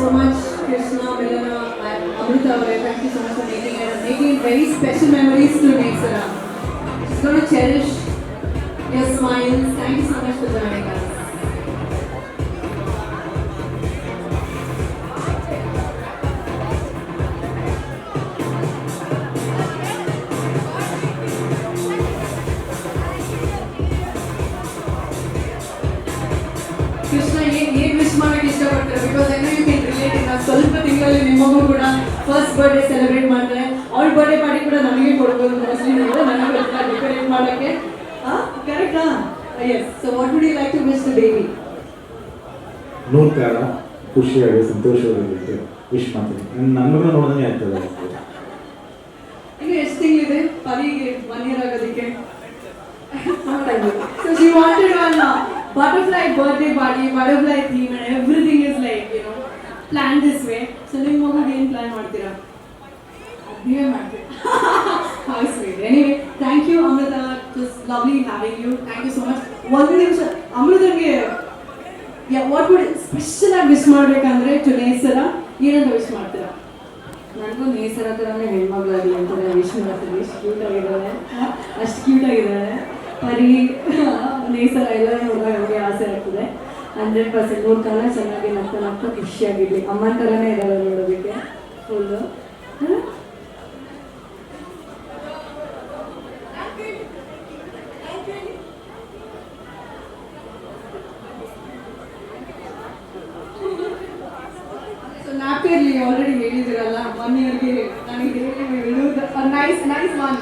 so much, Krishna, Milana, and Amrita Thank you so much for making it and making very special memories to Nexara. She's going to cherish your smiles. Thank you so much for joining us. Krishna, ये ये wish मांगना इष्ट ನಿಮ್ಮಗೂ ಕೂಡ first birthday celebrate ಮಾಡ್ತಾರೆ. ಅವಳ birthday party ಕೂಡ ನಮಗೆ ಕೊಡ್ಬೋದು. ಮೋಸ್ಟ್ಲಿ ನನಗೆ ಡೆಕೋರೇಟ್ ಮಾಡೋಕ್ಕೆ. ಕರೆಕ್ಟಾ yes so what would you like to wish the baby ನೂರ್ಕಾರ ಖುಷಿಯಾಗಿ ಸಂತೋಷವಾಗಿರುತ್ತೆ. ವಿಶ್ ಮಾಡ್ತೀನಿ. ನನ್ನ ನನ್ನನ್ನು ನೋಡಿದಂಗೆ ಆಗ್ತದೆ. ಈಗ ಎಷ್ಟು ತಿಂಗಳಿದೆ? ಪರಿಗೆ ಒನ್ ಇಯರ್ ಆಗೋದಕ್ಕೆ. So she wanted one butterfly birthday party butterfly theme and everything is like you know plan this way so plan ಮಾಡ್ತೀರಾ? ನೀವೇ ಮಾಡ್ತೀರಾ? How sweet anyway thank you Amrutha just lovely having you thank you so much ಒಂದು ನಿಮಿಷ ಅಮೃತಂಗೆ what would special ಆಗಿ wish ಮಾಡ್ಬೇಕಂದ್ರೆ to Nesara ಏನಂತ wish ಮಾಡ್ತೀರಾ? ನನಗೂ ನೇಸರ ಥರನೇ ಹೆಣ್ಮಗಳಾಗಲಿ ಅಂತ ವಿಶ್ ಮಾಡ್ತೀನಿ. ಎಷ್ಟು ಕ್ಯೂಟ್ ಆಗಿದ್ದಾಳೆ ಅಷ್ಟು ಕ್ಯೂಟ್ ಆಗಿದ್ದಾಳೆ ಪರಿ ನೇಸರ ಎಲ್ಲ ನೋಡುವಾಗ ನಮಗೆ ಆಸೆ ಆಗ್ತದೆ. ಹಂಡ್ರೆಡ್ ಪರ್ಸೆಂಟ್ ಕಾಲ ಚೆನ್ನಾಗಿ ನಗ್ತಾ ನಗ್ತಾ ಖುಷಿಯಾಗಿರಲಿ. ಅಮ್ಮನ ಥರನೇ ಇದ್ದಾಳೆ ನೋಡೋದಕ್ಕೆ. ಫುಲ್ಲು ಸೊ ನಾಪ್ಕರ್ಲಿ ಆಲ್ರೆಡಿ ಹೇಳಿದಿರಲ್ಲ ಒನ್ ಇಯರ್ಗೆ ನನಗೆ nice nice one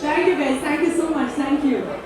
thank you guys thank you so much thank you